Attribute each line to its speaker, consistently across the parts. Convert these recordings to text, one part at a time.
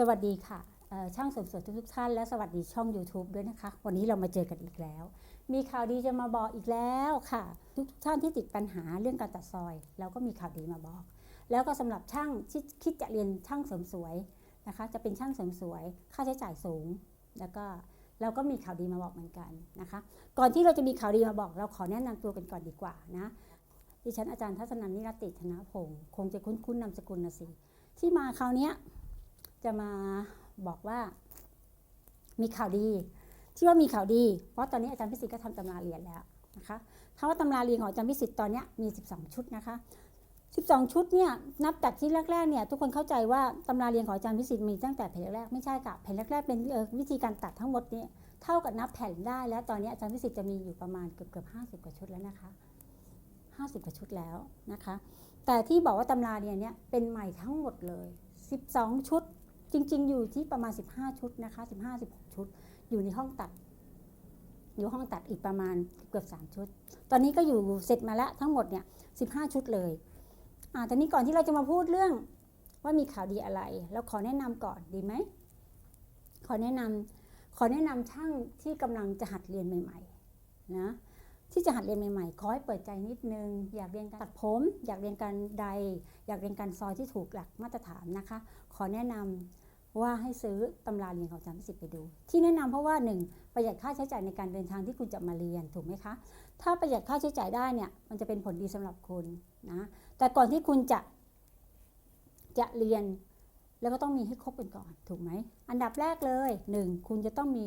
Speaker 1: สวัสดีค่ะช่างเสริมสวยทุกๆท่านและสวัสดีช่อง YouTube ด้วยนะคะ วันนี้เรามาเจอกันอีกแล้ว มีข่าวดีจะมาบอกอีกแล้วค่ะ ทุกท่านที่ติดปัญหาเรื่องการตัดซอยเราก็มีข่าวดีมาบอก แล้วก็สำหรับช่างที่คิดจะเรียนช่างเสริมสวยนะคะ จะเป็นช่างเสริมสวย ค่าใช้จ่ายสูง แล้วก็เราก็มีข่าวดีมาบอกเหมือนกันนะคะ ก่อนที่เราจะมีข่าวดีมาบอก เราขอแนะนำตัวกันก่อนดีกว่านะดิฉันอาจารย์ทัศนันนิรติธนพงศ์คงจะคุ้นๆนามสกุลนะสิที่มาคราวนี้ จะมาบอกว่า มีข่าวดี ที่ว่ามีข่าวดี เพราะตอนนี้อาจารย์พิสิทธิ์ก็ทำตำราเรียนแล้วนะคะคำว่าตำราเรียนของอาจารย์พิสิทธิ์ตอนนี้มี 12 ชุดนะคะ 12 ชุดเนี่ยนับจากที่แรกๆเนี่ยทุกคนเข้าใจว่าตำราเรียนของอาจารย์พิสิทธิ์มีตั้งแต่แผ่นแรกๆไม่ใช่ค่ะแผ่นแรกๆเป็นวิธีการตัดทั้งหมดนี่เท่ากับนับแผ่นได้แล้วตอนนี้อาจารย์พิสิทธิ์จะมีอยู่ประมาณเกือบเกือบ50กว่าชุดแล้วนะคะ50กว่าชุดแล้วนะคะ แต่ที่บอกว่าตำราเรียนเนี่ยเป็นใหม่ทั้งหมดเลย 12 ชุด จริง ๆ อยู่ที่ประมาณ 15 ชุดนะคะ 15 16 ชุด อยู่ในห้องตัด อยู่ห้องตัดอีกประมาณเกือบ 3 ชุด ตอนนี้ก็อยู่เสร็จมาแล้วทั้งหมดเนี่ย 15 ชุดเลย อ่าแตอนนี้ก่อนที่เราจะมาพูดเรื่องว่ามีข่าวดีอะไร เราขอแนะนำก่อนดีไหม ขอแนะนำขอแนะนำช่างที่กำลังจะหัดเรียนใหม่ ๆ นะ ที่จะหัดเรียนใหม่ๆ ขอให้เปิดใจนิดนึง อยากเรียนการตัดผม อยากเรียนการใด อยากเรียนการซอยที่ถูกหลักมาตรฐานนะคะ ขอแนะนำว่าให้ซื้อตำราเรียนของอาจารย์พิสิทธิ์ไปดู ที่แนะนำเพราะว่าหนึ่งประหยัดค่าใช้จ่ายในการเดินทางที่คุณจะมาเรียนถูกไหมคะ ถ้าประหยัดค่าใช้จ่ายได้เนี่ยมันจะเป็นผลดีสำหรับคุณนะแต่ก่อนที่คุณจะจะเรียนแล้วก็ต้องมีให้ครบกันก่อนถูกไหมอันดับแรกเลยหนึ่งคุณจะต้องมี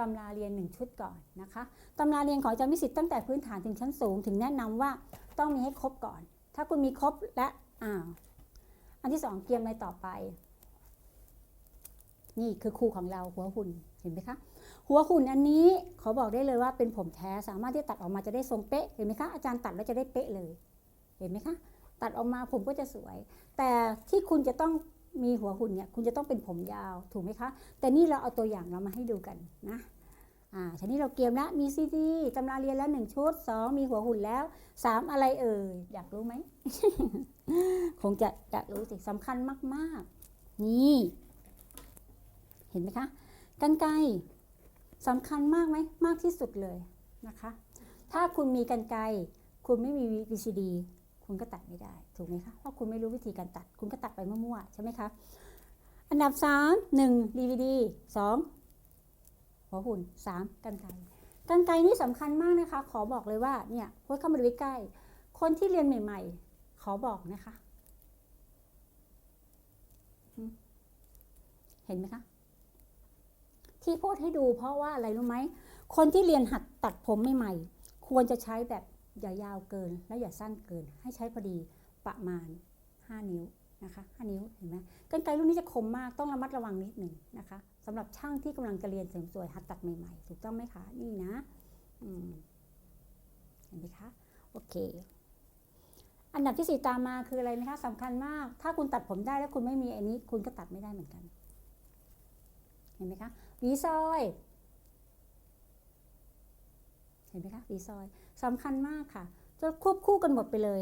Speaker 1: ตำราเรียนหนึ่งชุดก่อนนะคะตำราเรียนของอาจารย์วิสิตตั้งแต่พื้นฐานถึงชั้นสูง ถึงแนะนำว่าต้องมีให้ครบก่อน ถ้าคุณมีครบและอ้าวอันที่สองเตรียมอะไรต่อไป นี่คือครูของเราหัวหุ่นเห็นไหมคะหัวหุ่นอันนี้ขอบอกได้เลยว่าเป็นผมแท้สามารถที่ตัดออกมาจะได้ทรงเป๊ะเห็นไหมคะอาจารย์ตัดแล้วจะได้เป๊ะเลย เห็นไหมคะตัดออกมาผมก็จะสวย แต่ที่คุณจะต้อง มีหัวหุ่นเนี่ยคุณจะต้องเป็นผมยาวถูกไหมคะ แต่นี่เราเอาตัวอย่างเรามาให้ดูกันนะอ่าทีนี้เราเกมแล้วมีซีดีตำราเรียนแล้วหนึ่งชุดสองมีหัวหุ่นแล้วสามอะไรเอ่ยอยากรู้ไหม คงจะอยากรู้สิสำคัญมากๆ นี่ เห็นไหมคะกันไกสำคัญมากไหมมากที่สุดเลยนะคะ ถ้าคุณมีกันไกคุณไม่มี VCD คุณก็ตัดไม่ได้ ถูกไหมคะเพราะคุณไม่รู้วิธีการตัด คุณก็ตัดไปมั่วๆใช่ไหมคะ อันดับ 3 1 DVD 2หัวหุ่น 3 กันไกรกันไกรนี่สำคัญมากนะคะ ขอบอกเลยว่าเนี่ยพดเข้ามาดูใกล้ๆคนที่เรียนใหม่ ๆ ขอบอกนะคะ เห็นไหมคะ ที่พูดให้ดูเพราะว่าอะไรรู้ไหมคนที่เรียนหัดตัดผมใหม่ๆควรจะใช้แบบ อย่ายาวเกินและอย่าสั้นเกิน ให้ใช้พอดีประมาณ 5 นิ้วนะคะ5นิ้วเห็นไหมกรรไกรรุ่นนี้จะคมมากต้องระมัดระวังนิดหนึ่งนะคะสำหรับช่างที่กำลังจะเรียนเสริมสวยหัดตัดใหม่ๆ ถูกต้องไหมคะนี่นะเห็นไหมคะโอเค อันดับที่สี่ตามมาคืออะไรนะคะสำคัญมาก ถ้าคุณตัดผมได้แล้วคุณไม่มีอันนี้ คุณก็ตัดไม่ได้เหมือนกัน เห็นไหมคะหวีซอย เห็นไหมคะหวีซอย สำคัญมากค่ะ จะควบคู่กันหมดไปเลย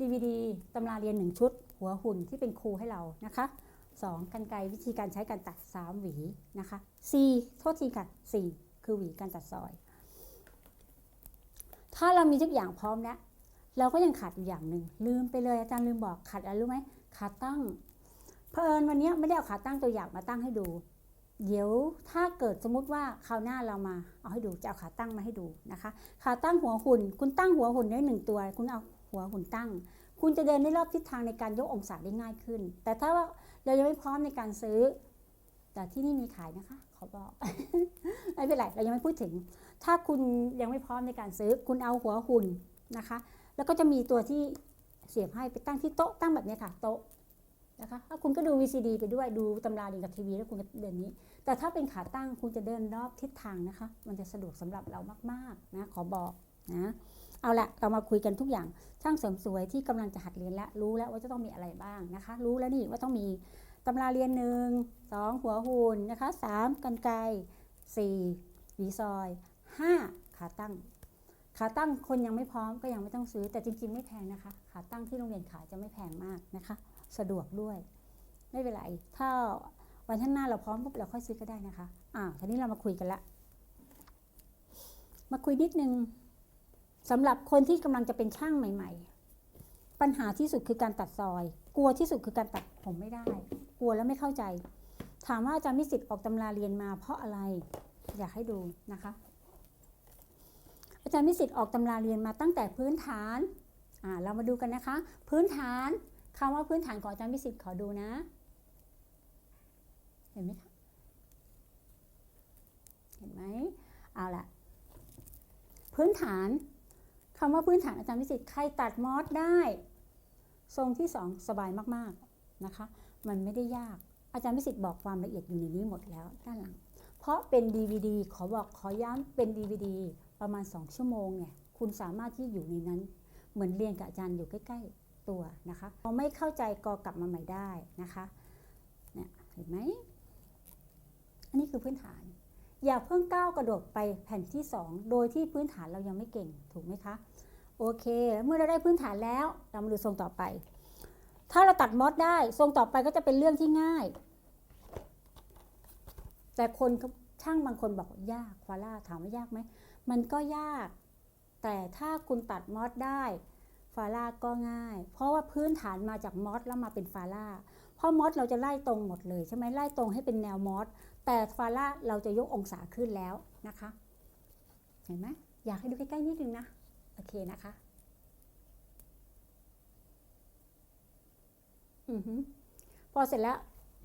Speaker 1: DVD ตำราเรียน 1 ชุด หัวหุ่นที่เป็นครูให้เรานะคะ 2. กันไกวิธีการใช้การตัด 3 หวีนะคะ 4. โทษทีค่ะ 4 คือหวีการตัดซอย ถ้าเรามีทุกอย่างพร้อมแล้วเราก็ยังขาดอยู่อย่างหนึ่งลืมไปเลยอาจารย์ลืมบอกขาดอะไรรู้ไหมขาตั้งเพอิญวันนี้ไม่ได้เอาขาตั้งตัวอย่างมาตั้งให้ดู เดี๋ยวถ้าเกิดสมมติว่าคราวหน้าเรามาเอาให้ดูจะเอาขาตั้งมาให้ดูนะคะขาตั้งหัวหุ่น คุณตั้งหัวหุ่นได้หนึ่งตัว คุณเอาหัวหุ่นตั้ง คุณจะเดินได้รอบทิศทางในการยกองศาได้ง่ายขึ้น แต่ถ้าว่าเรายังไม่พร้อมในการซื้อ แต่ที่นี่มีขายนะคะขอบอกไม่เป็นไรเรายังไม่พูดถึง ถ้าคุณยังไม่พร้อมในการซื้อ คุณเอาหัวหุ่นนะคะ แล้วก็จะมีตัวที่เสียบให้ไปตั้งที่โต๊ะตั้งแบบนี้ค่ะโต๊ะนะคะถ้าคุณก็ดู VCD ไปด้วยดูตำราดีกับทีวีแล้วคุณก็เดินนี้ แต่ถ้าเป็นขาตั้งคุณจะเดินรอบทิศทางนะคะ มันจะสะดวกสำหรับเรามากๆนะขอบอกนะเอาละเรามาคุยกันทุกอย่างช่างเสริมสวยที่กำลังจะหัดเรียนแล้วรู้แล้วว่าจะต้องมีอะไรบ้างนะคะ รู้แล้วนี่ว่าต้องมีตำราเรียนหนึ่งสองหัวหุ่นนะคะสามกันไกสี่หวีซอยห้าขาตั้ง ขาตั้งคนยังไม่พร้อมก็ยังไม่ต้องซื้อแต่จริง ๆ ไม่แพงนะคะ ขาตั้งที่โรงเรียนขายจะไม่แพงมากนะคะ สะดวกด้วย ไม่เป็นไรถ้า วันข้างหน้าเราพร้อมปุ๊บเราค่อยซื้อก็ได้นะคะอ่าทีนี้เรามาคุยกันละ มาคุยนิดนึงสำหรับคนที่กำลังจะเป็นช่างใหม่ ๆ ปัญหาที่สุดคือการตัดซอย กลัวที่สุดคือการตัดผมไม่ได้ กลัวแล้วไม่เข้าใจ ถามว่าอาจารย์มิสิทธิ์ออกตำราเรียนมาเพราะอะไร อยากให้ดูนะคะ อาจารย์มิสิทธิ์ออกตำราเรียนมาตั้งแต่พื้นฐาน อ่า เรามาดูกันนะคะ พื้นฐานคำว่าพื้นฐานของอาจารย์มิสิทธิ์ขอดูนะ เห็นไหมคะ เห็นไหมเอาละพื้นฐานคำว่าพื้นฐานอาจารย์วิสิทธิ์ใครตัดมอสได้ ทรงที่สองสบายมากๆนะคะ มันไม่ได้ยากอาจารย์วิสิทธิ์บอกความละเอียดอยู่ในนี้หมดแล้วด้านหลัง เพราะเป็น DVD ขอบอกขอย้ำเป็น DVD ประมาณ 2 ชั่วโมงเนี่ยคุณสามารถที่อยู่ในนั้น เหมือนเรียนกับอาจารย์อยู่ใกล้ ๆ ตัวนะคะพอไม่เข้าใจก็กลับมาใหม่ได้นะคะเนี่ยเห็นไหม อันนี้คือพื้นฐาน อย่าเพิ่งก้าวกระโดดไปแผ่นที่ 2 โดยที่พื้นฐานเรายังไม่เก่งถูกไหมคะ โอเค เมื่อเราได้พื้นฐานแล้วเรามาดูทรงต่อไป ถ้าเราตัดมอสได้ทรงต่อไปก็จะเป็นเรื่องที่ง่าย แต่คนช่างบางคนบอกยากฟาร่าถามว่ายากไหมมันก็ยาก แต่ถ้าคุณตัดมอสได้ฟาร่าก็ง่าย เพราะว่าพื้นฐานมาจากมอสแล้วมาเป็นฟาร่า เพราะมอสเราจะไล่ตรงหมดเลยใช่ไหมไล่ตรงให้เป็นแนวมอสแต่ฟาร่าเราจะยกองศาขึ้นแล้วนะคะ เห็นไหมอยากให้ดูใกล้ๆนิดนึงนะ โอเคนะคะอือฮึพอเสร็จแล้ว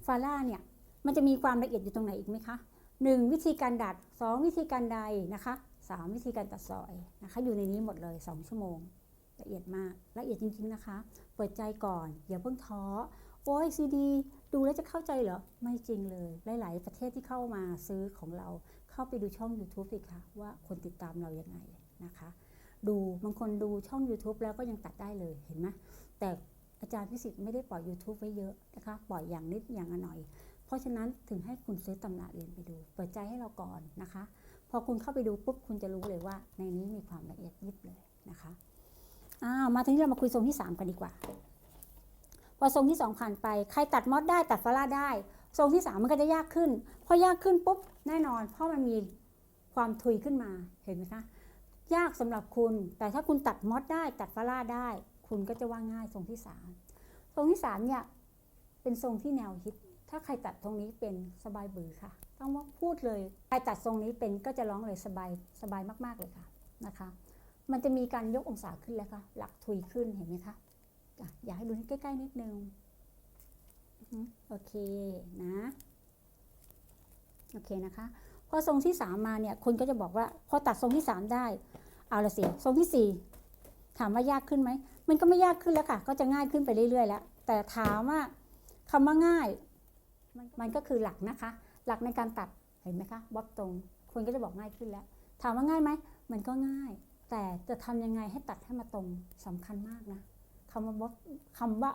Speaker 1: ฟาร่าเนี่ยมันจะมีความละเอียดอยู่ตรงไหนอีกไหมคะหนึ่งวิธีการดัดสองวิธีการใดนะคะสามวิธีการตัดซอยนะคะอยู่ในนี้หมดเลยสองชั่วโมง ละเอียดมากละเอียดจริง ๆนะคะ เปิดใจก่อนอย่าเพิ่งท้อ โอ้ยซีดีดูแล้วจะเข้าใจเหรอ ไม่จริงเลย หลาย ๆ ประเทศที่เข้ามาซื้อของเราเข้าไปดูช่อง YouTube สิคะว่าคนติดตามเรายังไงนะคะ ดูบางคนดูช่อง YouTube แล้วก็ยังตัดได้เลยเห็นไหมแต่อาจารย์พิสิทธิ์ไม่ได้ปล่อย YouTube ไว้เยอะนะคะ ปล่อยอย่างนิดอย่างหน่อย เพราะฉะนั้นถึงให้คุณซื้อตำราเรียนไปดู เปิดใจให้เราก่อนนะคะ พอคุณเข้าไปดูปุ๊บคุณจะรู้เลยว่า ในนี้มีความละเอียดยิบเลยนะคะอ้าวมาทีนี้เรามาคุยทรงที่ 3 กันดีกว่า พอทรงที่ 2 ผ่านไป ใครตัดมอสได้ตัดฟาร่าได้ ทรงที่ 3 มันก็จะยากขึ้น พอยากขึ้นปุ๊บแน่นอน เพราะมันมีความทุยขึ้นมาเห็นไหมคะ ยากสำหรับคุณ แต่ถ้าคุณตัดมอสได้ตัดฟาร่าได้ คุณก็จะว่าง่ายทรงที่ 3 ทรงที่3เนี่ยเป็นทรงที่แนวฮิต ถ้าใครตัดตรงนี้เป็นสบายบือค่ะ ต้องว่าพูดเลยใครตัดทรงนี้เป็นก็จะร้องเลยสบายสบายมากๆเลยค่ะนะคะ มันจะมีการยกองศาขึ้นแล้วค่ะ หลักทุยขึ้นเห็นไหมคะ อยากให้ดูใกล้ ๆ นิดนึงโอเคนะ โอเคนะคะ พอทรงที่สามมาเนี่ยคนก็จะบอกว่า พอตัดทรงที่สามได้ เอาละสิทรงที่สี่ถามว่ายากขึ้นไหม มันก็ไม่ยากขึ้นแล้วค่ะ ก็จะง่ายขึ้นไปเรื่อยๆแล้ว แต่ถามว่าคำว่าง่ายมันมันก็คือหลักนะคะ หลักในการตัดเห็นไหมคะบ๊อบตรง คนก็จะบอกง่ายขึ้นแล้ว ถามว่าง่ายไหม มันก็ง่าย แต่จะทำยังไงให้ตัดให้มาตรงสำคัญมากนะ คำว่าบอบคำว่า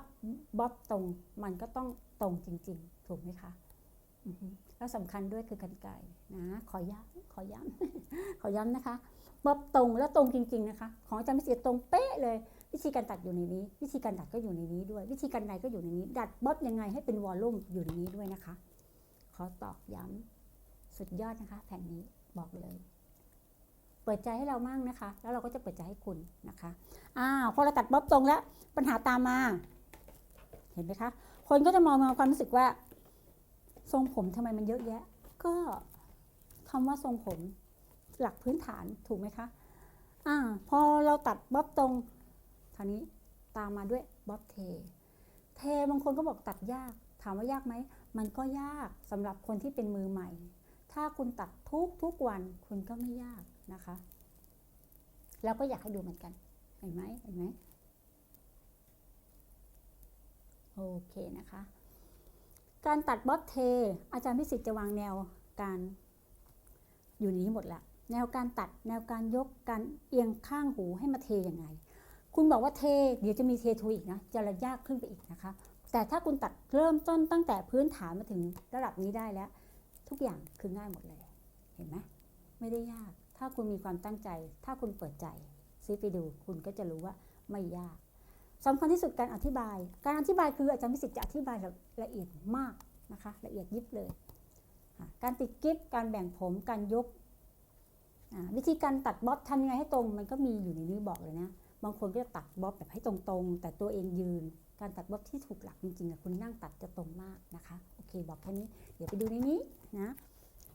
Speaker 1: บอบตรง มันก็ต้องตรงจริง ๆ ถูกไหมคะแล้วสำคัญด้วยคือกรรไกรนะขอย้ำขอย้ำขอย้ำนะคะบ๊อบตรงแล้วตรงจริง ๆนะคะ ของอาจารย์พิเศษตรงเป๊ะเลย วิธีการตัดอยู่ในนี้ วิธีการดัดก็อยู่ในนี้ด้วย วิธีการใดก็อยู่ในนี้ ดัดบ๊อบยังไงให้เป็นวอลลุ่มอยู่ในนี้ด้วยนะคะ ขอตอกย้ำสุดยอดนะคะ แผ่นนี้บอกเลย เปิดใจให้เรามั่งนะคะ แล้วเราก็จะเปิดใจให้คุณนะคะอ้าวพอเราตัดบ๊อบตรงแล้ว ปัญหาตามมา เห็นไหมคะ คนก็จะมองมาความรู้สึกว่า ทรงผมทำไมมันเยอะแยะ ก็คำว่าทรงผมหลักพื้นฐานถูกไหมคะอ่าพอเราตัดบ๊อบตรงคราวนี้ตามมาด้วยบ๊อบเท เทบางคนก็บอกตัดยาก ถามว่ายากไหม มันก็ยากสำหรับคนที่เป็นมือใหม่ ถ้าคุณตัดทุกทุกวันคุณก็ไม่ยาก นะคะแล้วก็อยากให้ดูเหมือนกัน เห็นไหมเห็นไหมโอเคนะคะ การตัดบ๊อบเท อาจารย์พิสิทธิ์จะวางแนวการอยู่ในนี้หมดละแนวการตัดแนวการยกการเอียงข้างหูให้มาเทยังไง คุณบอกว่าเท เดี๋ยวจะมีเททูอีกนะ จะระยากขึ้นไปอีกนะคะ แต่ถ้าคุณตัดเริ่มต้นตั้งแต่พื้นฐานมาถึงระดับนี้ได้แล้ว ทุกอย่างคือง่ายหมดเลย เห็นไหมไม่ได้ยาก ถ้าคุณมีความตั้งใจ ถ้าคุณเปิดใจซื้อไปดูคุณก็จะรู้ว่าไม่ยากสำคัญที่สุดการอธิบาย การอธิบายคืออาจารย์พิสิทธิ์จะอธิบายแบบละเอียดมากนะคะละเอียดยิบเลย การติดกิฟการแบ่งผมการยก วิธีการตัดบ๊อบทำยังไงให้ตรง มันก็มีอยู่ในนี้บอกเลยนะ บางคนก็จะตัดบ๊อบแบบให้ตรงๆ แต่ตัวเองยืน การตัดบ๊อบที่ถูกหลักจริงๆคุณนั่งตัดจะตรงมากนะคะ โอเคบอกแค่นี้ เดี๋ยวไปดูในนี้นะ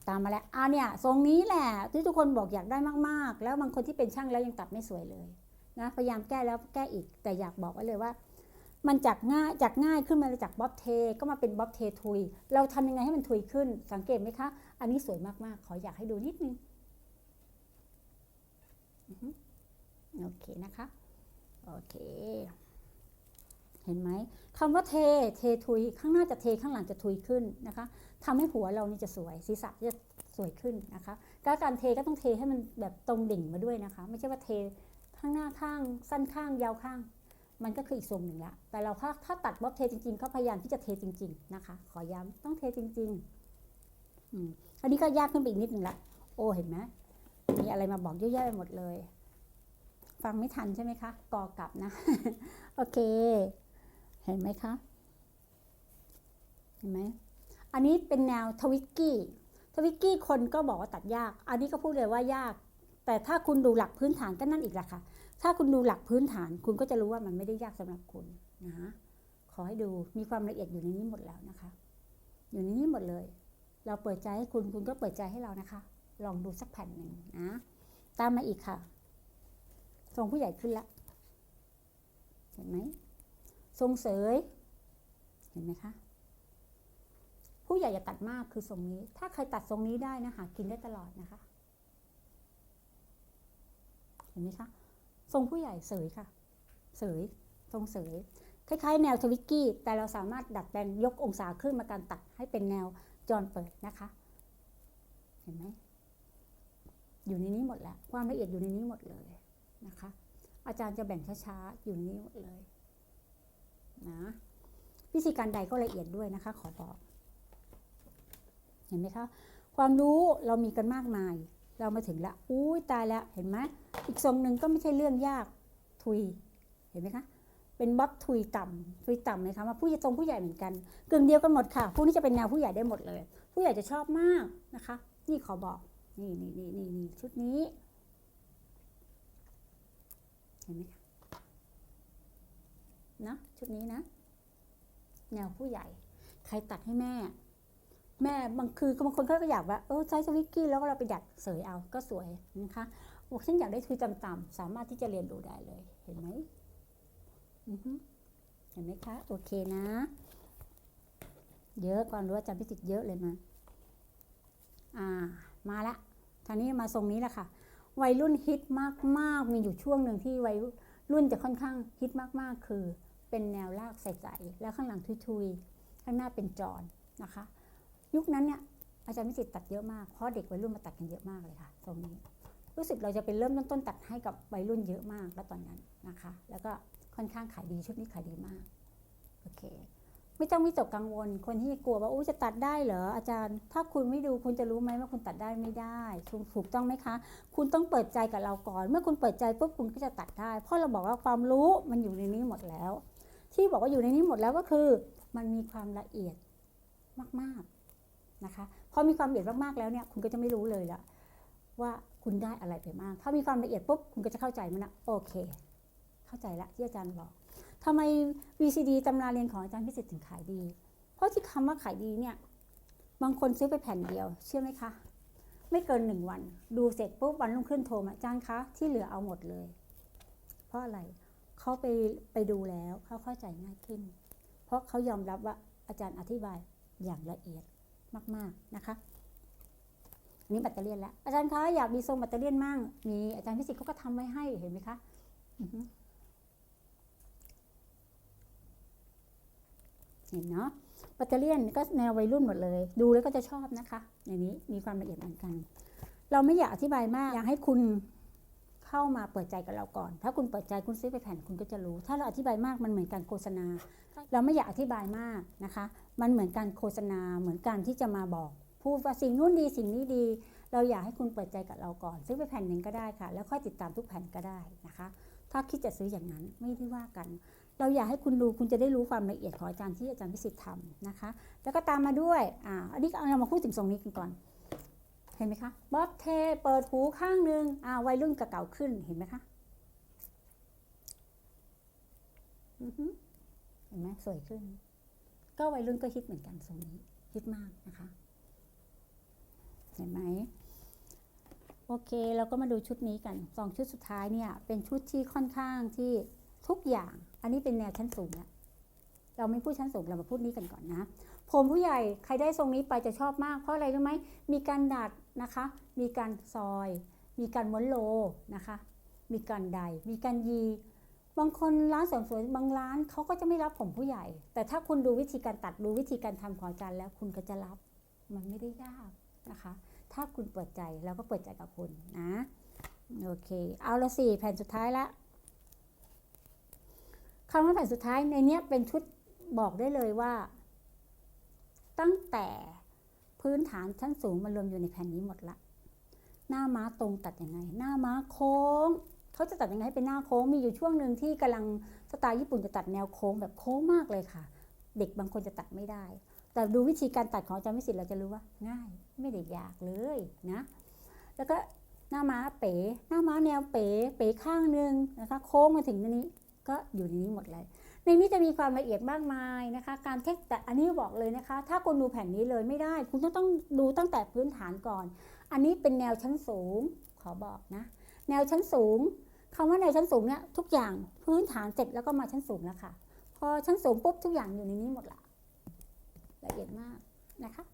Speaker 1: ตามมาแล้วอ่าเนี่ยทรงนี้แหละที่ทุกคนบอกอยากได้มากๆ แล้วบางคนที่เป็นช่างแล้วยังตัดไม่สวยเลยนะพยายามแก้แล้วแก้อีก แต่อยากบอกไว้เลยว่า มันจากง่ายจากง่ายขึ้นมาเลยจากบ๊อบเท ก็มาเป็นบ๊อบเททุย เราทำยังไงให้มันทุยขึ้น สังเกตไหมคะ อันนี้สวยมากๆ ขออยากให้ดูนิดนึงโอเคนะคะ โอเค เห็นไหมคำว่าเทเททุยข้างหน้าจะเทข้างหลังจะทุยขึ้นนะคะทำให้หัวเรานี่จะสวยศีรษะจะสวยขึ้นนะคะการการเทก็ต้องเทให้มันแบบตรงดิ่งมาด้วยนะคะ ไม่ใช่ว่าเทข้างหน้าข้างสั้นข้างยาวข้าง มันก็คืออีกทรงหนึ่งละแต่เราถ้าถ้าตัดบ๊อบเทจริงๆก็พยายามที่จะเทจริง ๆนะคะ ขอย้ำต้องเทจริงๆอืมอันนี้ก็ยากขึ้นไปอีกนิดหนึ่งละโอ้เห็นไหมมีอะไรมาบอกเยอะแยะไปหมดเลย ฟังไม่ทันใช่ไหมคะกอกลับนะ โอเค เห็นไหมคะ เห็นไหม อันนี้เป็นแนวทวิกกี้ ทวิกกี้คนก็บอกว่าตัดยาก อันนี้ก็พูดเลยว่ายาก แต่ถ้าคุณดูหลักพื้นฐานก็นั่นอีกแหละค่ะ ถ้าคุณดูหลักพื้นฐาน คุณก็จะรู้ว่ามันไม่ได้ยากสำหรับคุณนะ ขอให้ดู มีความละเอียดอยู่ในนี้หมดแล้วนะคะ อยู่ในนี้หมดเลย เราเปิดใจให้คุณ คุณก็เปิดใจให้เรานะคะ ลองดูสักแผ่นหนึ่งนะ ตามมาอีกค่ะทรงผู้ใหญ่ขึ้นละ เห็นไหม ทรงเสย เห็นไหมคะ ผู้ใหญ่อย่าตัดมากคือทรงนี้ ถ้าใครตัดทรงนี้ได้นะหากินได้ตลอดนะคะ เห็นไหมคะ ทรงผู้ใหญ่เสยค่ะ เสย ทรงเสย คล้าย ๆ แนวทวิกกี้ แต่เราสามารถดัดแปลงยกองศาขึ้นมาการตัดให้เป็นแนวจอนเปิดนะคะ เห็นไหม อยู่ในนี้หมดแล้ว ความละเอียดอยู่ในนี้หมดเลยนะคะ อาจารย์จะแบ่งช้าๆ อยู่ในนี้หมดเลย นะวิธีการใดก็ละเอียดด้วยนะคะ ขอบอก เห็นไหมคะ ความรู้เรามีกันมากมาย เรามาถึงละอุ้ยตายแล้วเห็นไหมอีกทรงหนึ่งก็ไม่ใช่เรื่องยากทุยเห็นไหมคะเป็นบ๊อบทุยต่ำทุยต่ำไหมคะมาผู้ใหญ่ทรงผู้ใหญ่เหมือนกันกึ่งเดียวกันหมดค่ะพวกนี้จะเป็นแนวผู้ใหญ่ได้หมดเลย ผู้ใหญ่จะชอบมากนะคะ นี่ขอบอกนี่นี่นี่นี่นี่ชุดนี้เห็นไหมคะ นะชุดนี้นะ แนวผู้ใหญ่ ใครตัดให้แม่ แม่บางคือบางคนก็อยากว่าเออใช้สวิกกี้แล้วก็เราไปดัดเสยเอาก็สวยนะคะบอกฉันอยากได้ทุยต่ำๆสามารถที่จะเรียนรู้ได้เลย เห็นไหมเห็นไหมคะ โอเคนะ เยอะก่อนรู้อาจารย์พิจิตเยอะเลยมาอ่า มาละทางนี้มาทรงนี้แหละค่ะ วัยรุ่นฮิตมากๆ มีอยู่ช่วงหนึ่งที่วัยรุ่นจะค่อนข้างฮิตมากๆ คือ เป็นแนวลากใสๆแล้วข้างหลังทุยๆ ข้างหน้าเป็นจอนนะคะ ยุคนั้นเนี่ยอาจารย์วิจิตตัดเยอะมากเพราะเด็กวัยรุ่นมาตัดกันเยอะมากเลยค่ะ ตรงนี้ รู้สึกเราจะเป็นเริ่มต้นตัดให้กับวัยรุ่นเยอะมากแล้วตอนนั้นนะคะ แล้วก็ค่อนข้างขายดีชุดนี้ขายดีมากโอเคไม่ต้องวิตกกังวล คนที่กลัวว่าอู้จะตัดได้เหรออาจารย์ ถ้าคุณไม่ดูคุณจะรู้ไหมว่าคุณตัดได้ไม่ได้ถูกถูกต้องไหมคะ คุณต้องเปิดใจกับเราก่อน เมื่อคุณเปิดใจปุ๊บคุณก็จะตัดได้ เพราะเราบอกว่าความรู้มันอยู่ในนี้หมดแล้ว ที่บอกว่าอยู่ในนี้หมดแล้วก็คือมันมีความละเอียดมากๆนะคะพอมีความละเอียดมากๆแล้วเนี่ยคุณก็จะไม่รู้เลยละว่าคุณได้อะไรไปมาก ถ้ามีความละเอียดปุ๊บคุณก็จะเข้าใจมันนะโอเค เข้าใจละที่อาจารย์บอกทำไม VCD ตำราเรียนของอาจารย์พิสิทธิ์ถึงขายดี เพราะที่คำว่าขายดีเนี่ยบางคนซื้อไปแผ่นเดียว เชื่อไหมคะ ไม่เกินหนึ่งวัน ดูเสร็จปุ๊บวันรุ่งขึ้นโทรมาอาจารย์คะที่เหลือเอาหมดเลย เพราะอะไรเขาไปไปดูแล้วเขาเข้าใจง่ายขึ้น เพราะเขายอมรับว่าอาจารย์อธิบายอย่างละเอียดมาก ๆ นะคะอันนี้แบตเตอรี่แล้ว อาจารย์คะอยากมีทรงแบตเตอรี่มั่งมีอาจารย์พิสิทธิ์เขาก็ทำไว้ให้เห็นไหมคะเห็นเนาะแบตเตอรี่ก็แนววัยรุ่นหมดเลย ดูแล้วก็จะชอบนะคะ อย่างนี้มีความละเอียดเหมือนกัน เราไม่อยากอธิบายมาก อยากให้คุณ เข้ามาเปิดใจกับเราก่อน ถ้าคุณเปิดใจคุณซื้อไปแผ่นคุณก็จะรู้ ถ้าเราอธิบายมากมันเหมือนการโฆษณา เราไม่อยากอธิบายมากนะคะ มันเหมือนการโฆษณาเหมือนการที่จะมาบอกพูดว่าสิ่งนู้นดีสิ่งนี้ดี เราอยากให้คุณเปิดใจกับเราก่อน ซื้อไปแผ่นหนึ่งก็ได้ค่ะ แล้วค่อยติดตามทุกแผ่นก็ได้นะคะ ถ้าคิดจะซื้ออย่างนั้นไม่ได้ว่ากัน เราอยากให้คุณดูคุณจะได้รู้ความละเอียดของอาจารย์ที่อาจารย์พิสิทธิ์ทำนะคะ แล้วก็ตามมาด้วยอ่าอันนี้เรามาพูดถึงทรงนี้กันก่อน เห็นไหมคะบ๊อบเทเปิดหูข้างหนึ่งอ่าวัยรุ่นกระเก่าขึ้นเห็นไหมคะเห็นไหมสวยขึ้น ก็วัยรุ่นก็ฮิตเหมือนกันทรงนี้ฮิตมากนะคะ เห็นไหมโอเคเราก็มาดูชุดนี้กันสองชุดสุดท้ายเนี่ยเป็นชุดที่ค่อนข้างที่ทุกอย่าง อันนี้เป็นแนวชั้นสูงแล้วเราไม่พูดชั้นสูงเรามาพูดนี้กันก่อนนะ ผมผู้ใหญ่ใครได้ทรงนี้ไปจะชอบมาก เพราะอะไรรู้ไหมมีการดัดนะคะ มีการซอย มีการม้วนโลนะคะ มีการใด มีการยี บางคนร้านเสริมสวยบางร้านเขาก็จะไม่รับผมผู้ใหญ่ แต่ถ้าคุณดูวิธีการตัดดูวิธีการทำของอาจารย์แล้วคุณก็จะรับ มันไม่ได้ยากนะคะ ถ้าคุณเปิดใจแล้วก็เปิดใจกับคุณนะโอเค เอาละสี่แผ่นสุดท้ายละคำว่าแผ่นสุดท้ายในเนี้ยเป็นชุดบอกได้เลยว่า ตั้งแต่พื้นฐานชั้นสูงมารวมอยู่ในแผ่นนี้หมดละ หน้าม้าตรงตัดยังไง หน้าม้าโค้ง เขาจะตัดยังไงให้เป็นหน้าโค้ง มีอยู่ช่วงหนึ่งที่กำลังสไตล์ญี่ปุ่นจะตัดแนวโค้งแบบโค้งมากเลยค่ะ เด็กบางคนจะตัดไม่ได้ แต่ดูวิธีการตัดของอาจารย์วิสิทธิ์เราจะรู้ว่า ง่าย ไม่ได้ยากเลยนะ แล้วก็หน้าม้าเป๋ หน้าม้าแนวเป๋ เป๋ข้างหนึ่งนะคะ โค้งมาถึงตรงนี้ก็อยู่ในนี้หมดเลย ในนี้จะมีความละเอียดมากมายนะคะ การเทคแต่อันนี้บอกเลยนะคะ ถ้าคุณดูแผ่นนี้เลยไม่ได้ คุณต้องต้องดูตั้งแต่พื้นฐานก่อน อันนี้เป็นแนวชั้นสูง ขอบอกนะ แนวชั้นสูงคำว่าแนวชั้นสูงเนี่ยทุกอย่างพื้นฐานเสร็จแล้วก็มาชั้นสูงแล้วค่ะ พอชั้นสูงปุ๊บทุกอย่างอยู่ในนี้หมดละละเอียดมากนะคะ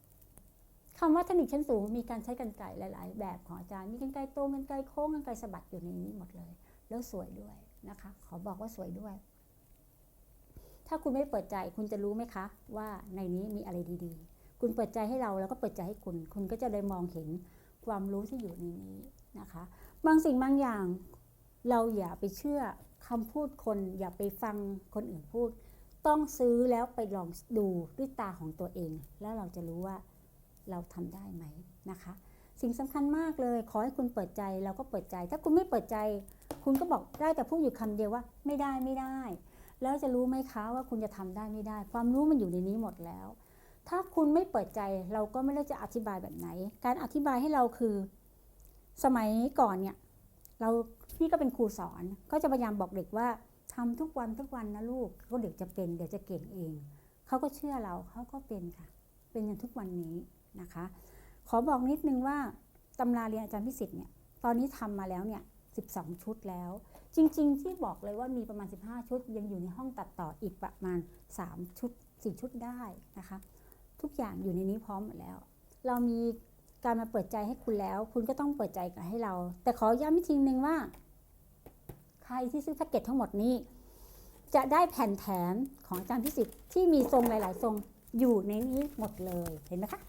Speaker 1: คำว่าเทคนิคชั้นสูงมีการใช้กันไกรหลาย ๆ แบบของอาจารย์ มีกันไกรตรงกันไกรโค้งกันไกรสะบัดอยู่ในนี้หมดเลย แล้วสวยด้วยนะคะ ขอบอกว่าสวยด้วย ถ้าคุณไม่เปิดใจคุณจะรู้ไหมคะ ว่าในนี้มีอะไรดีๆ คุณเปิดใจให้เราแล้วก็เปิดใจให้คุณ คุณก็จะได้มองเห็นความรู้ที่อยู่ในนี้นะคะ บางสิ่งบางอย่างเราอย่าไปเชื่อคำพูดคน อย่าไปฟังคนอื่นพูด ต้องซื้อแล้วไปลองดูด้วยตาของตัวเอง แล้วเราจะรู้ว่าเราทำได้ไหมนะคะ สิ่งสำคัญมากเลย ขอให้คุณเปิดใจเราก็เปิดใจ ถ้าคุณไม่เปิดใจ คุณก็บอกได้แต่พูดอยู่คำเดียวว่า ไม่ได้ไม่ได้ แล้วจะรู้ไหมคะว่าคุณจะทำได้ไม่ได้ ความรู้มันอยู่ในนี้หมดแล้ว ถ้าคุณไม่เปิดใจเราก็ไม่รู้จะอธิบายแบบไหน การอธิบายให้เราคือ สมัยก่อนเนี่ย เราพี่ก็เป็นครูสอน ก็จะพยายามบอกเด็กว่าทำทุกวันทุกวันนะลูกก็เด็กจะเป็นเดี๋ยวจะเก่งเองเขาก็เชื่อเราเขาก็เป็นค่ะ เป็นอย่างทุกวันนี้นะคะ ขอบอกนิดนึงว่าตำราเรียนอาจารย์พิสิทธิ์เนี่ยตอนนี้ทำมาแล้วเนี่ย12 ชุดแล้ว จริง ๆ ที่บอกเลยว่ามีประมาณ 15 ชุด ยังอยู่ในห้องตัดต่ออีกประมาณ 3 ชุด 4 ชุดได้นะคะ ทุกอย่างอยู่ในนี้พร้อมหมดแล้ว เรามีการมาเปิดใจให้คุณแล้ว คุณก็ต้องเปิดใจกับให้เรา แต่ขอย้ำอีกทีนึงว่า ใครที่ซื้อแพ็กเกจทั้งหมดนี้ จะได้แผ่นแถมของอาจารย์พิสิทธิ์ที่มีทรงหลาย ๆ ทรงอยู่ในนี้หมดเลยเห็นไหมคะ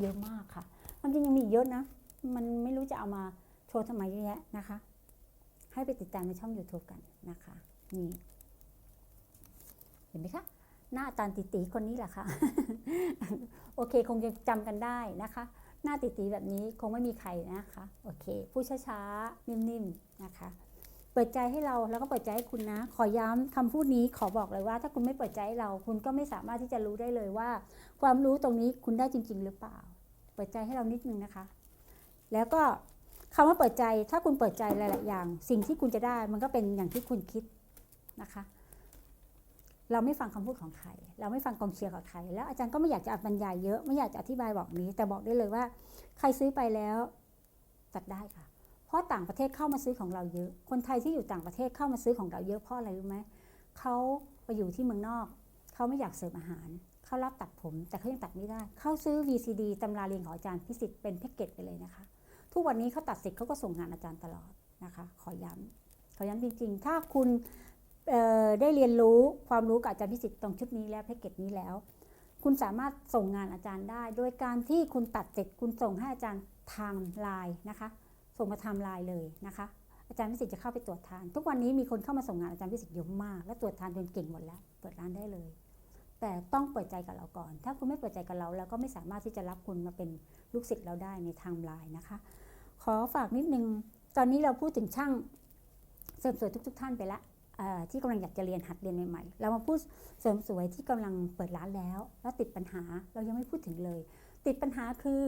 Speaker 1: เยอะมากค่ะความจริงยังมีอีกเยอะนะ มันไม่รู้จะเอามาโชว์ทำไมเยอะแยะนะคะ ให้ไปติดตามในช่อง YouTube กันนะคะ นี่ เห็นไหมคะ หน้าอาติตีคนนี้แหละค่ะ โอเคคงจะจำกันได้นะคะ หน้าติตีแบบนี้คงไม่มีใครนะคะ โอเค ผู้ช้าๆ นิ่มๆ นะคะ เปิดใจให้เราแล้วก็เปิดใจให้คุณนะ ขอย้ำคำพูดนี้ขอบอกเลยว่า ถ้าคุณไม่เปิดใจให้เรา คุณก็ไม่สามารถที่จะรู้ได้เลยว่า ความรู้ตรงนี้คุณได้จริง ๆ หรือเปล่า เปิดใจให้เรานิดนึงนะคะ แล้วก็ คำว่าเปิดใจถ้าคุณเปิดใจหลาย ๆ อย่าง สิ่งที่คุณจะได้มันก็เป็นอย่างที่คุณคิดนะคะ เราไม่ฟังคำพูดของใคร เราไม่ฟังกองเชียร์ของใคร แล้วอาจารย์ก็ไม่อยากจะบรรยายเยอะไม่อยากจะอธิบายบอกนี้ แต่บอกได้เลยว่า ใครซื้อไปแล้วจัดได้ค่ะ เพราะต่างประเทศเข้ามาซื้อของเราเยอะ คนไทยที่อยู่ต่างประเทศเข้ามาซื้อของเราเยอะเพราะอะไรรู้ไหมเขาไปอยู่ที่เมืองนอกเขาไม่อยากเสิร์ฟอาหารเขารับตัดผม แต่เขายังตัดไม่ได้เขาซื้อ VCD ตำราเรียนของอาจารย์พิสิทธิ์เป็นแพ็กเกจไปเลยนะคะ ทุกวันนี้เขาตัดเสร็จเขาก็ส่งงานอาจารย์ตลอดนะคะ ขอย้ำขอย้ำจริงๆ ถ้าคุณได้เรียนรู้ความรู้กับอาจารย์พิสิทธิ์ตรงชุดนี้แล้วแพ็กเกจนี้แล้ว คุณสามารถส่งงานอาจารย์ได้ โดยการที่คุณตัดเสร็จคุณส่งให้อาจารย์ทางไลน์นะคะ ส่งมาทำไลน์เลยนะคะ อาจารย์พิสิทธิ์จะเข้าไปตรวจทาน ทุกวันนี้มีคนเข้ามาส่งงานอาจารย์พิสิทธิ์เยอะมาก และตรวจทานจนเก่งหมดแล้ว เปิดร้านได้เลย แต่ต้องเปิดใจกับเราก่อน ถ้าคุณไม่เปิดใจกับเราเราก็ไม่สามารถที่จะรับคุณมาเป็นลูกศิษย์เราได้ในทางไลน์นะคะ ขอฝากนิดนึง ตอนนี้เราพูดถึงช่างเสริมสวยทุกๆท่านไปล้วเอ่อที่กำลังอยากจะเรียนหัดเรียนใหม่ๆ เรามาพูดเสริมสวยที่กำลังเปิดร้านแล้ว แล้วติดปัญหาเรายังไม่พูดถึงเลย ติดปัญหาคือ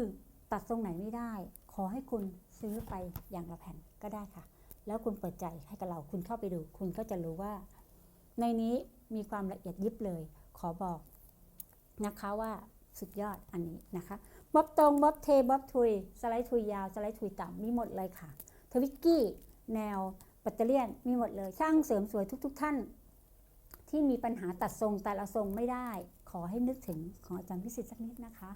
Speaker 1: ตัดทรงไหนไม่ได้ ขอให้คุณซื้อไปอย่างละแผ่นก็ได้ค่ะ แล้วคุณเปิดใจให้กับเราคุณเข้าไปดู คุณก็จะรู้ว่า ในนี้มีความละเอียดยิบเลย ขอบอกนะคะว่าสุดยอดอันนี้นะคะบ๊อบตรงบ๊อบเทบ๊อบทุย สไลด์ทุยยาว สไลด์ทุยต่ำมีหมดเลยค่ะ ทวิกกี้แนวปัตเตเลียนมีหมดเลย ช่างเสริมสวยทุกๆท่าน ที่มีปัญหาตัดทรงแต่ละทรงไม่ได้ ขอให้นึกถึงของอาจารย์พิสิทธิ์สักนิดนะคะ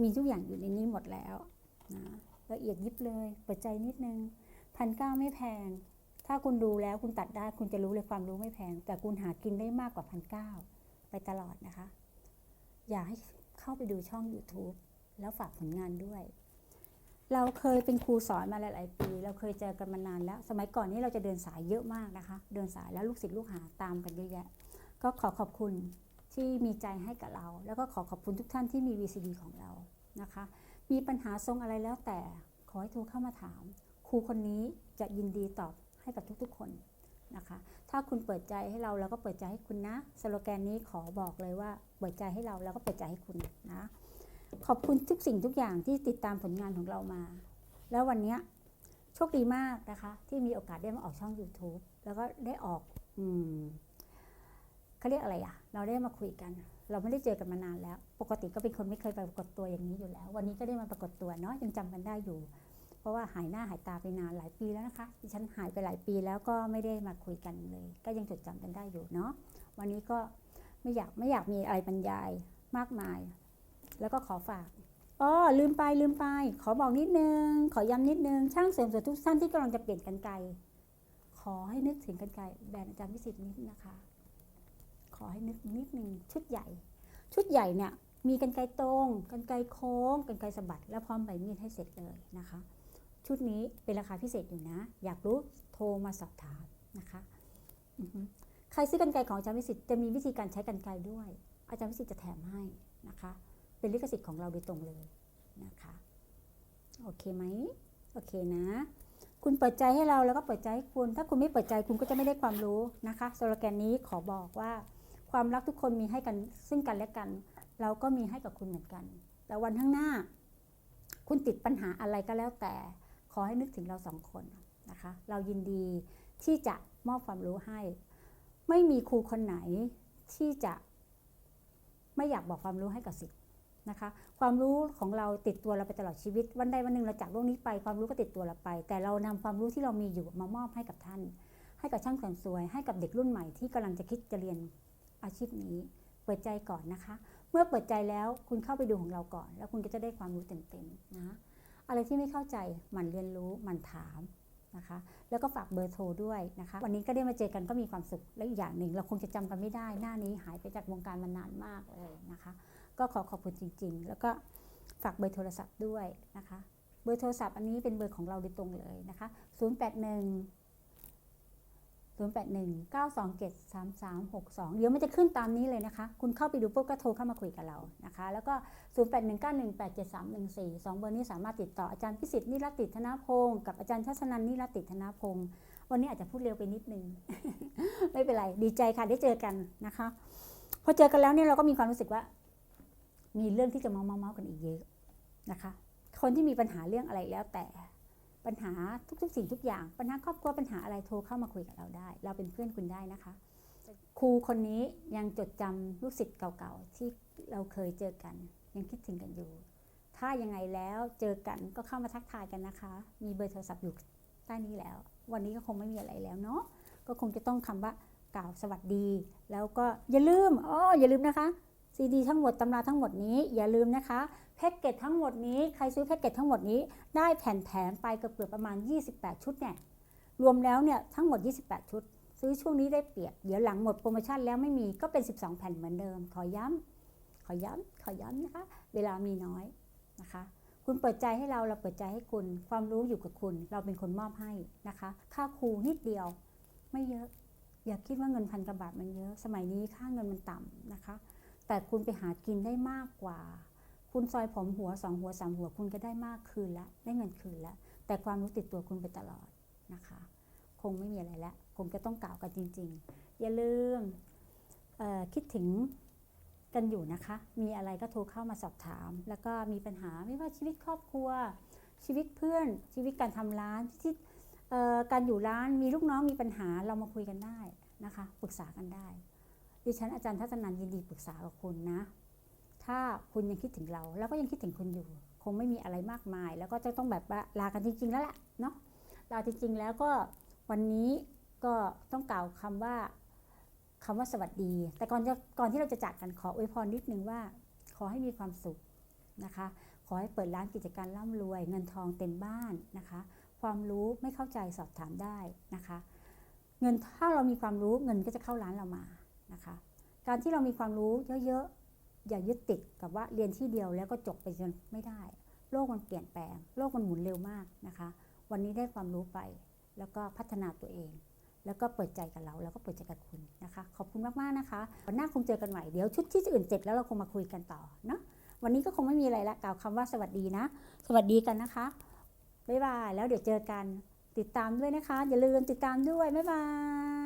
Speaker 1: มีทุกอย่างอยู่ในนี้หมดแล้วนะละเอียดยิบเลยเปิดใจนิดนึงพันเก้าไม่แพง ถ้าคุณดูแล้วคุณตัดได้คุณจะรู้เลยความรู้ไม่แพง แต่คุณหากินได้มากกว่าพันเก้า ไปตลอดนะคะ อยากให้เข้าไปดูช่อง YouTube แล้วฝากผลงานด้วย เราเคยเป็นครูสอนมาหลาย ๆ ปี เราเคยเจอกันมานานแล้ว สมัยก่อนนี้เราจะเดินสายเยอะมากนะคะ เดินสายแล้วลูกศิษย์ลูกหาตามกันเยอะแยะ ก็ขอขอบคุณที่มีใจให้กับเรา แล้วก็ขอขอบคุณทุกท่านที่มี VCD ของเรานะคะ มีปัญหาทรงอะไรแล้วแต่ขอให้โทรเข้ามาถาม ครูคนนี้จะยินดีตอบให้กับทุกๆคน นะคะ ถ้าคุณเปิดใจให้เราเราก็เปิดใจให้คุณนะสโลแกนนี้ขอบอกเลยว่า เปิดใจให้เราแล้วก็เปิดใจให้คุณนะขอบคุณทุกสิ่งทุกอย่างที่ติดตามผลงานของเรามา แล้ววันนี้โชคดีมากนะคะ ที่มีโอกาสได้มาออกช่อง YouTube แล้วก็ได้ออกอืมเขาเรียกอะไรอะเราได้มาคุยกัน เราไม่ได้เจอกันมานานแล้ว ปกติก็เป็นคนไม่เคยไปปรากฏตัวอย่างนี้อยู่แล้ว วันนี้ก็ได้มาปรากฏตัวเนาะยังจำกันได้อยู่ ราะว่าหายหน้าหายตาไปนานหลายปีแล้วนะคะดิฉันหายไปหลายปีแล้วก็ไม่ได้มาคุยกันเลย ก็ยังจดจำกันได้อยู่เนาะวันนี้ก็ไม่อยากไม่อยากมีอะไรบรรยายมากมาย แล้วก็ขอฝากอ๋อลืมไปลืมไป ขอบอกนิดนึง ขอย้ำนิดนึง ช่างเสริมสวยทุกท่านที่กำลังจะเปลี่ยนกันไกรขอให้นึกถึงกันไกรแบรนด์อาจารย์พิสิทธิ์นิดนะคะ ขอให้นึกนิดนึงชุดใหญ่ ชุดใหญ่เนี่ยมีกันไกรตรง กันไกรโค้ง กันไกรสะบัด และพร้อมใบมีดให้เสร็จเลยนะคะ ชุดนี้เป็นราคาพิเศษอยู่นะ อยากรู้โทรมาสอบถามนะคะใครซื้อกันไกรของอาจารย์วิสิทธิ์จะมีวิธีการใช้กันไกรด้วย อาจารย์วิสิทธิ์จะแถมให้นะคะ เป็นลิขสิทธิ์ของเราโดยตรงเลยนะคะโอเคไหมโอเคนะ คุณเปิดใจให้เราแล้วก็เปิดใจให้คุณ ถ้าคุณไม่เปิดใจคุณก็จะไม่ได้ความรู้นะคะสโลแกนนี้ขอบอกว่า ความรักทุกคนมีให้กันซึ่งกันและกัน เราก็มีให้กับคุณเหมือนกัน แต่วันข้างหน้า คุณติดปัญหาอะไรก็แล้วแต่ อให้นึกถึงเราสองคนนะคะ เรายินดีที่จะมอบความรู้ให้ ไม่มีครูคนไหนที่จะไม่อยากบอกความรู้ให้กับสิทธิ์นะคะ ความรู้ของเราติดตัวเราไปตลอดชีวิต วันใดวันหนึ่งเราจากโลกนี้ไป ความรู้ก็ติดตัวเราไป แต่เรานำความรู้ที่เรามีอยู่มามอบให้กับท่าน ให้กับช่างเสริมสวย ให้กับเด็กรุ่นใหม่ที่กำลังจะคิดจะเรียนอาชีพนี้ เปิดใจก่อนนะคะ เมื่อเปิดใจแล้วคุณเข้าไปดูของเราก่อน แล้วคุณก็จะได้ความรู้เต็มๆนะ อะไรที่ไม่เข้าใจมันเรียนรู้มันถามนะคะ แล้วก็ฝากเบอร์โทรด้วยนะคะ วันนี้ก็ได้มาเจอกันก็มีความสุขและอีกอย่างหนึ่ง เราคงจะจำกันไม่ได้ หน้านี้หายไปจากวงการมานานมากเลยนะคะ ก็ขอขอบคุณจริง ๆ แล้วก็ฝากเบอร์โทรศัพท์ด้วยนะคะ เบอร์โทรศัพท์อันนี้เป็นเบอร์ของเราโดยตรงเลยนะคะ 081 081 927 3362 เดี๋ยวมันจะขึ้นตามนี้เลยนะคะ คุณเข้าไปดูปุ๊บก็โทรเข้ามาคุยกับเรานะคะ แล้วก็ 0819187314สองเบอร์นี้สามารถติดต่ออาจารย์พิสิทธิ์นิรติธนพงศ์กับอาจารย์ชัชนันนิรติธนพงศ์วันนี้อาจจะพูดเร็วไปนิดนึง ไม่เป็นไร ดีใจค่ะได้เจอกันนะคะ พอเจอกันแล้วเนี่ยเราก็มีความรู้สึกว่า มีเรื่องที่จะเมาเมาๆกันอีกเยอะนะคะ คนที่มีปัญหาเรื่องอะไรแล้วแต่ ปัญหาทุกๆ สิ่งทุกอย่าง ปัญหาครอบครัวปัญหาอะไรโทรเข้ามาคุยกับเราได้ เราเป็นเพื่อนคุณได้นะคะ ครูคนนี้ยังจดจำลูกศิษย์เก่าๆ ที่เราเคยเจอกัน ยังคิดถึงกันอยู่ ถ้ายังไงแล้วเจอกันก็เข้ามาทักทายกันนะคะ มีเบอร์โทรศัพท์อยู่ใต้นี้แล้ว วันนี้ก็คงไม่มีอะไรแล้วเนาะก็คงจะต้องคำว่ากล่าวสวัสดี แล้วก็อย่าลืมอ๋ออย่าลืมนะคะ ซีดีทั้งหมดตำราทั้งหมดนี้อย่าลืมนะคะแพ็กเกจทั้งหมดนี้ใครซื้อแพ็กเกจทั้งหมดนี้ได้แผ่นแถมไปเกือบประมาณ 28 ชุดเนี่ยรวมแล้วเนี่ยทั้งหมด 28 ชุด ซื้อช่วงนี้ได้เปรียบเดี๋ยวหลังหมดโปรโมชั่นแล้วไม่มีก็เป็น 12 แผ่นเหมือนเดิม ขอย้ำขอย้ำขอย้ำนะคะ เวลามีน้อยนะคะ คุณเปิดใจให้เราเราเปิดใจให้คุณ ความรู้อยู่กับคุณ เราเป็นคนมอบให้นะคะ ค่าครูนิดเดียว ไม่เยอะ อย่าคิดว่าเงินพันกว่าบาทมันเยอะ สมัยนี้ค่าเงินมันต่ำนะคะ แต่คุณไปหากินได้มากกว่า คุณซอยผมหัวสองหัวสามหัวคุณก็ได้มากคืนละได้เงินคืนละแต่ความรู้ติดตัวคุณไปตลอดนะคะ คงไม่มีอะไรล้วคงจะต้องกล่าวกันจริง ๆ อย่าลืมคิดถึงกันอยู่นะคะ มีอะไรก็โทรเข้ามาสอบถาม แล้วก็มีปัญหาไม่ว่าชีวิตครอบครัว ชีวิตเพื่อน ชีวิตการทำร้านที่การอยู่ร้านมีลูกน้องมีปัญหาเรามาคุยกันได้นะคะ ปรึกษากันได้ ดิฉันอาจารย์ทัศนันยินดีปรึกษากับคุณนะ ถ้าคุณยังคิดถึงเรา แล้วก็ยังคิดถึงคุณอยู่ คงไม่มีอะไรมากมาย แล้วก็จะต้องแบบลากันจริง ๆ แล้วแหละเนาะลาจริง ๆ แล้วก็วันนี้ก็ต้องกล่าวคำว่าคำว่าสวัสดี แต่ก่อนจะก่อนที่เราจะจากกันขออวยพรนิดนึงว่า ขอให้มีความสุขนะคะ ขอให้เปิดร้านกิจการร่ำรวย เงินทองเต็มบ้านนะคะ ความรู้ไม่เข้าใจสอบถามได้นะคะ เงินถ้าเรามีความรู้เงินก็จะเข้าร้านเรามา นะคะ การที่เรามีความรู้เยอะๆ อย่ายึดติดกับว่าเรียนที่เดียวแล้วก็จบไปจนไม่ได้ โลกมันเปลี่ยนแปลง โลกมันหมุนเร็วมากนะคะ วันนี้ได้ความรู้ไป แล้วก็พัฒนาตัวเอง แล้วก็เปิดใจกับเรา แล้วก็เปิดใจกับคุณนะคะ ขอบคุณมากๆนะคะ วันหน้าคงเจอกันใหม่ เดี๋ยวชุดที่อื่นเสร็จแล้วเราคงมาคุยกันต่อเนาะ วันนี้ก็คงไม่มีอะไรละกล่าวคำว่าสวัสดีนะ สวัสดีกันนะคะ บ๊ายบาย แล้วเดี๋ยวเจอกัน ติดตามด้วยนะคะ อย่าลืมติดตามด้วย บ๊ายบาย